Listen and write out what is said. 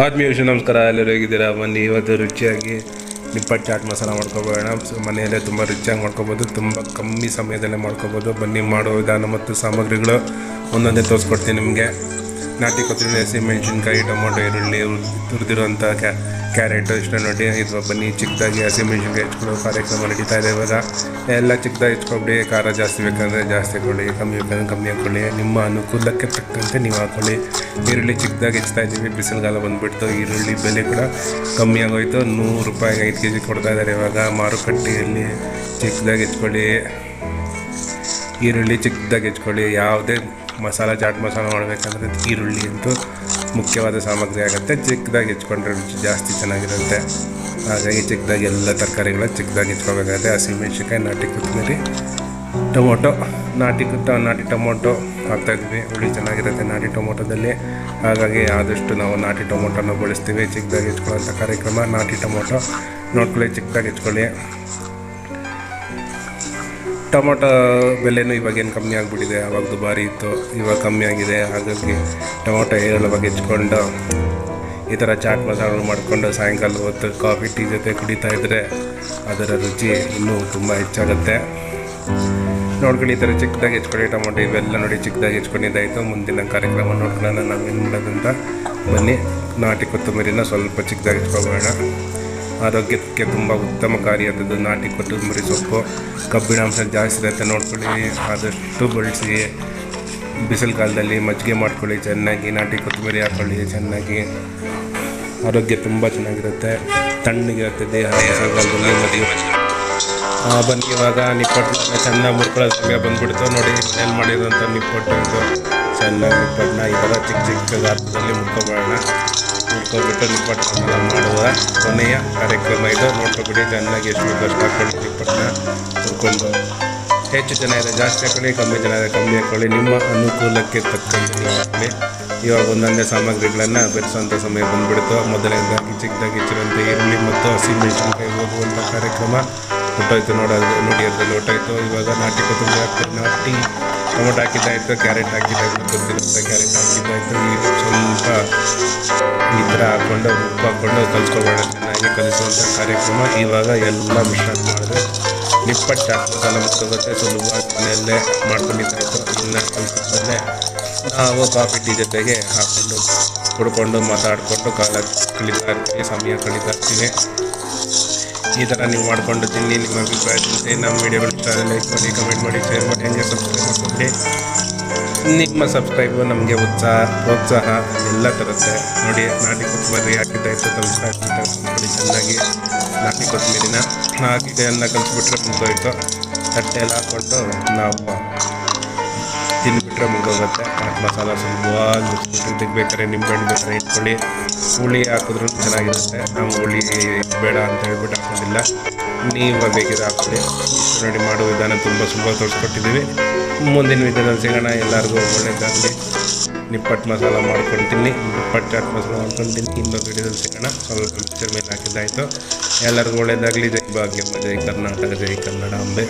ಆತ್ಮೀಯ ವಿಷಯ ನಮಸ್ಕಾರ, ಎಲ್ಲರೂ ಹೇಗಿದ್ದೀರಾ? ಬನ್ನಿ, ಇವತ್ತು ರುಚಿಯಾಗಿ ನಿಪ್ಪಟ್ಟು ಚಾಟ್ ಮಸಾಲ ಮಾಡ್ಕೊಬೋಣ. ಮನೆಯಲ್ಲೇ ತುಂಬ ರುಚಿಯಾಗಿ ಮಾಡ್ಕೊಬೋದು, ತುಂಬ ಕಮ್ಮಿ ಸಮಯದಲ್ಲೇ ಮಾಡ್ಕೊಬೋದು. ಬನ್ನಿ, ಮಾಡೋ ವಿಧಾನ ಮತ್ತು ಸಾಮಗ್ರಿಗಳು ಒಂದೊಂದೇ ತೋರಿಸ್ಕೊಡ್ತೀನಿ ನಿಮಗೆ. ನಾಟಿ ಕೊತ್ತಂಬರಿ ಹಸಿ ಮೆಣಸಿನ್ಕಾಯಿ ಟೊಮೊಟೊ, ಈರುಳ್ಳಿ ತುರಿದಿರುವಂಥ ಕ್ಯಾ, ಕ್ಯಾರೆಟು ಇಷ್ಟ ನೋಡಿ, ಇದು ಬನ್ನಿ ಚಿಕ್ಕದಾಗಿ ಹಸಿ ಮೆಣಸಿನ್ಕಾಯಿ ಹೆಚ್ಕೊಳ್ಳೋ ಕಾರ್ಯಕ್ರಮ ನಡೀತಾ ಇದೆ ಇವಾಗ. ಎಲ್ಲ ಚಿಕ್ಕದಾಗಿ ಹೆಚ್ಕೊಬಿಡಿ, ಖಾರ ಜಾಸ್ತಿ ಬೇಕಂದರೆ ಜಾಸ್ತಿ ಕೊಡಿ ಕಮ್ಮಿ ಬೇಕಂದ್ರೆ ಕಮ್ಮಿ ಹಾಕ್ಕೊಳ್ಳಿ ನಿಮ್ಮ ಅನುಕೂಲಕ್ಕೆ ತಕ್ಕಂತೆ ನೀವು ಹಾಕ್ಕೊಳ್ಳಿ ಈರುಳ್ಳಿ ಚಿಕ್ಕದಾಗಿ ಹೆಚ್ಚುತ್ತಾ ಇದ್ದೀವಿ, ಬಿಸಿಲುಗಾಲ ಬಂದುಬಿಡ್ತು, ಈರುಳ್ಳಿ ಬೆಲೆ ಕೂಡ ಕಮ್ಮಿ ಆಗೋಯ್ತು. ನೂರು ರೂಪಾಯಿಗೆ ಐದು ಕೆ ಜಿ ಕೊಡ್ತಾ ಇದ್ದಾರೆ ಇವಾಗ, ಮಾರುಕಟ್ಟೆಯಲ್ಲಿ ಚಿಕ್ಕದಾಗಿ ಹೆಚ್ಕೊಳ್ಳಿ. ಈರುಳ್ಳಿ ಚಿಕ್ಕದಾಗಿ ಹೆಚ್ಕೊಳ್ಳಿ, ಯಾವುದೇ ಮಸಾಲ ಚಾಟ್ ಮಸಾಲ ಮಾಡಬೇಕಂದ್ರೆ ಈರುಳ್ಳಿ ಅಂತೂ ಮುಖ್ಯವಾದ ಸಾಮಗ್ರಿ ಆಗುತ್ತೆ. ಚಿಕ್ಕದಾಗಿ ಹೆಚ್ಕೊಂಡ್ರೆ ರುಚಿ ಜಾಸ್ತಿ ಚೆನ್ನಾಗಿರುತ್ತೆ. ಹಾಗಾಗಿ ಚಿಕ್ಕದಾಗಿ ಎಲ್ಲ ತರಕಾರಿಗಳ ಚಿಕ್ಕದಾಗಿ ಹೆಚ್ಕೋಬೇಕಾಗುತ್ತೆ ಹಸಿಮೆಣ್ಸಿನ್ಕಾಯಿ ನಾಟಿ ಕೊತ್ತಂಬರಿ, ಟೊಮೊಟೊ. ನಾಟಿ ಕುತ್ತ, ನಾಟಿ ಟೊಮೊಟೊ ಹಾಕ್ತಾಯಿದ್ವಿ ಹುಳಿ ಚೆನ್ನಾಗಿರುತ್ತೆ ನಾಟಿ ಟೊಮೊಟೊದಲ್ಲಿ. ಹಾಗಾಗಿ ಆದಷ್ಟು ನಾವು ನಾಟಿ ಟೊಮೊಟೊನ ಬಳಸ್ತೀವಿ. ಚಿಕ್ಕದಾಗಿ ಹೆಚ್ಕೊಳ್ಳೋಂಥ ಕಾರ್ಯಕ್ರಮ ನಾಟಿ ಟೊಮೊಟೊ. ನೋಡ್ಕೊಳ್ಳಿ, ಚಿಕ್ಕದಾಗಿ ಹೆಚ್ಕೊಳ್ಳಿ. ಟೊಮೊಟೊ ಬೆಲೆನೂ ಇವಾಗೇನು ಕಮ್ಮಿ ಆಗಿಬಿಟ್ಟಿದೆ ಆವಾಗ ದುಬಾರಿ ಇತ್ತು, ಇವಾಗ ಕಮ್ಮಿ ಆಗಿದೆ. ಹಾಗಾಗಿ ಟೊಮೊಟೊ ಏರಳವಾಗಿ ಹೆಚ್ಕೊಂಡು, ಈ ಥರ ಚಾಟ್ ಮಸಾಲ ಮಾಡಿಕೊಂಡು ಸಾಯಂಕಾಲ ಹೊತ್ತು ಕಾಫಿ, ಟೀ ಜೊತೆ ಕುಡಿತಾ ಇದ್ದರೆ ಅದರ ರುಚಿ ಇನ್ನೂ ತುಂಬ ಹೆಚ್ಚಾಗುತ್ತೆ. ನೋಡ್ಕೊಳ್ಳಿ, ಈ ಥರ ಚಿಕ್ಕದಾಗಿ ಹೆಚ್ಕೊಳ್ಳಿ, ಟೊಮೊಟೊ ಇವೆಲ್ಲ ನೋಡಿ ಚಿಕ್ಕದಾಗಿ ಹೆಚ್ಕೊಂಡಿದ್ದಾಯಿತು ಮುಂದಿನ ಕಾರ್ಯಕ್ರಮ ನೋಡ್ಕೊಳ್ಳೋಣ, ನಾವೇನು ಮಾಡೋದಂತ. ಬನ್ನಿ, ನಾಟಿ ಕೊತ್ತಂಬರಿನ ಸ್ವಲ್ಪ ಚಿಕ್ಕದಾಗಿ ಹೆಚ್ಕೊಬೋಣ ಆರೋಗ್ಯಕ್ಕೆ ತುಂಬ ಉತ್ತಮಕಾರಿಯಾದದ್ದು ನಾಟಿ ಕೊತ್ತಂಬರಿ ಸೊಪ್ಪು ಕಬ್ಬಿಣಾಂಶ ಜಾಸ್ತಿ ಇರುತ್ತೆ ನೋಡ್ಕೊಳ್ಳಿ ಆದಷ್ಟು ಬಳಸಿ. ಬಿಸಿಲು ಕಾಲದಲ್ಲಿ ಮಜ್ಜಿಗೆ ಮಾಡ್ಕೊಳ್ಳಿ ಚೆನ್ನಾಗಿ ನಾಟಿ ಕೊತ್ತಂಬರಿ ಹಾಕ್ಕೊಳ್ಳಿ ಚೆನ್ನಾಗಿ. ಆರೋಗ್ಯ ತುಂಬ ಚೆನ್ನಾಗಿರುತ್ತೆ ತಣ್ಣಗಿರುತ್ತೆ ದೇಹ ಆ, ಬನ್ನಿ ಇವಾಗ ನಿಪ್ಪಟ್ಟನ್ನ ಚೆನ್ನಾಗಿ ಮುರ್ಕೊಳ್ಳೋ ಸಮಯ ಬಂದ್ಬಿಡ್ತು. ನೋಡಿ ಮನೇಲಿ ಮಾಡಿರೋಂಥ ನಿಪ್ಪಟ್ಟು ಚೆನ್ನಾಗಿ ನಿಪ್ಪಟ್ಟನ್ನ ಇವಾಗ ಚಿಕ್ಕ ಚಿಕ್ಕ ಗಾತ್ರದಲ್ಲಿ ಮುರ್ಕೊಬೇಡ ಮುರ್ಕೊಬಿಟ್ಟು ನಿಪ್ಪಟ್ಟನ್ನ ಮಾಡುವ ಕೊನೆಯ ಕಾರ್ಯಕ್ರಮ ಇದು. ನೋಡ್ಕೊಬಿಡಿ ಚೆನ್ನಾಗಿ ಎಷ್ಟು ಕಷ್ಟ ನಿಪ್ಪಟ್ಟನ್ನ ಮುರ್ಕೊಂಡು ಹೆಚ್ಚು ಜನ ಇದೆ ಜಾಸ್ತಿ ಹಾಕೊಳ್ಳಿ, ಕಮ್ಮಿ ಜನ ಇದೆ ಕಮ್ಮಿ ಹಾಕೊಳ್ಳಿ. ನಿಮ್ಮ ಅನುಕೂಲಕ್ಕೆ ತಕ್ಕಂತೆ ಹಾಕೊಳ್ಳಿ ಇವಾಗ ಒಂದೊಂದೇ ಸಾಮಗ್ರಿಗಳನ್ನು ಬೆರೆಸುವಂಥ ಸಮಯ ಬಂದ್ಬಿಡ್ತು. ಮೊದಲನೇದಾಗಿ ಚಿಕ್ಕದಾಗಿ ಹೆಚ್ಚಿರುವಂಥ ಈರುಳ್ಳಿ ಮತ್ತು ಹಸಿಮೆಣಸಿನಕಾಯಿ ಹೋಗುವಂಥ ಕಾರ್ಯಕ್ರಮ. ಹೊಟ್ಟೋಯ್ತು ನೋಡೋದು ನೋಡಿ ಅದರಲ್ಲಿ ಹೊಟ್ಟೋಯ್ತು ಇವಾಗ ನಾಟಿ ಕೊತ್ತಂಬರಿ ನಾಟಿ ಟೊಮೊಟೊ ಹಾಕಿದ್ದಾಯಿತು ಕ್ಯಾರೆಟ್ ಹಾಕಿದ್ದಾಯಿತು ಗೊತ್ತಿರುತ್ತೆ ಕ್ಯಾರೆಟ್ ಹಾಕಿದ್ದಾಯಿತು ಈ ಸ್ವಲ್ಪ ಈ ಥರ ಹಾಕ್ಕೊಂಡು, ಉಪ್ಪು ಹಾಕ್ಕೊಂಡು ಕಲಿಸ್ಕೊಬೇಡ ಚೆನ್ನಾಗಿ ಕಲಿಸುವಂಥ ಕಾರ್ಯಕ್ರಮ. ಇವಾಗ ಎಲ್ಲ ಮಿಶ್ರಣ ಮಾಡಿದ್ರೆ ನಿಪ್ಪಟ್ಟು ಹಾಕ್ಬೇಕಲ್ಲ ಮುಟ್ಟೋಗುತ್ತೆ ಸುಲಭವಾಗಿ ಮನೆಯಲ್ಲೇ ಮಾಡ್ಕೊಂಡಿದ್ದಾಯಿತು ಇನ್ನು ಕಲಿಸಿದ್ಮೇಲೆ ನಾವು ಕಾಫಿ ಟೀ ಜೊತೆಗೆ ಹಾಕ್ಕೊಂಡು ಕುಡ್ಕೊಂಡು ಮಾತಾಡಿಕೊಂಡು ಕಾಲ ಕಳೀತಾ ಇರ್ತೀವಿ, ಸಮಯ ಕಳೀತಾ ಇರ್ತೀವಿ. ಈ ಥರ ನೀವು ಮಾಡಿಕೊಂಡು ತಿನ್ನಿ, ನಿಮ್ಮ ಅಭಿಪ್ರಾಯ ತಿಳಿಸಿ. ನಮ್ಮ ಇಷ್ಟ ಲೈಕ್ ಮಾಡಿ ಕಮೆಂಟ್ ಮಾಡಿ ಶೇರ್ ಮಾಡಿ, ಹಂಗೆ ಸಬ್ಸ್ಕ್ರೈಬ್ ಮಾಡ್ಕೊಂಡು ನಿಮ್ಮ ಸಬ್ಸ್ಕ್ರೈಬು ನಮಗೆ ಉತ್ಸಾಹ, ಪ್ರೋತ್ಸಾಹ ಎಲ್ಲ ತರುತ್ತೆ. ನೋಡಿ, ನಾಟಿ ಕೊತ್ತಂಬರಿ ಹಾಕಿದ್ದಾಯಿತು ಕಲಿಸ್ತಾ ನೋಡಿ ಚೆನ್ನಾಗಿ ನಾಟಿ ಕೊತ್ತಂಬರಿನ. ಹಾಕಿದೆ ಎಲ್ಲ ಕಲಿಸ್ಬಿಟ್ರೆ ಮುಗಿದೋಯ್ತು. ತಟ್ಟೆ ಎಲ್ಲ ಹಾಕ್ಕೊಂಡು ನಾವು ತಿಂದುಬಿಟ್ರೆ ಮುಗೋಗುತ್ತೆ ಚಾಟ್ ಮಸಾಲ ಸುಲಭವಾಗಿ ಮುಗಿಸ್ಬಿಟ್ಟು ತೆಗ್ಬೇಕಾದ್ರೆ ನಿಂಬೆಹಣ್ಣು ಬೇಕಾದ್ರೆ ಇಟ್ಕೊಳ್ಳಿ. ಹುಳಿ ಹಾಕಿದ್ರೂ ಚೆನ್ನಾಗಿರುತ್ತೆ. ನಾವು ಹುಳಿ ಬೇಡ ಅಂತ ಹೇಳ್ಬಿಟ್ಟು ಹಾಕೋದಿಲ್ಲ. ನೀವು ಬೇಕಿದ್ರೆ ಹಾಕೊಳ್ಳಿ ರೆಡಿ ಮಾಡೋ ವಿಧಾನ ತುಂಬ ಸುಲಭ ತೋರಿಸ್ಕೊಟ್ಟಿದ್ದೀವಿ. ಮುಂದಿನ ವಿಧಾನ ಸಿಗೋಣ. ಎಲ್ಲರಿಗೂ ಒಳ್ಳೆಯದಾಗಲಿ ನಿಪ್ಪಟ್ಟು ಮಸಾಲ ಮಾಡ್ಕೊತೀನಿ. ನಿಪ್ಪಟ್ಟು ಚಾಟ್ ಮಸಾಲ ಮಾಡ್ಕೊತೀನಿ. ಇನ್ನೊಂದು ವಿಡಿಯೋದಲ್ಲಿ ಸಿಗೋಣ. ಸ್ವಲ್ಪ ಮಿಕ್ಸರ್ ಮೇಲೆ ಹಾಕಿದ್ದಾಯಿತು. ಎಲ್ಲರಿಗೂ ಒಳ್ಳೆಯದಾಗಲಿ ಜೈ ಭಾಗ್ಯಮ್ಮ ಜೈ ಕರ್ನಾಟಕ. ಜೈ ಕನ್ನಡ ಅಂಬೆ.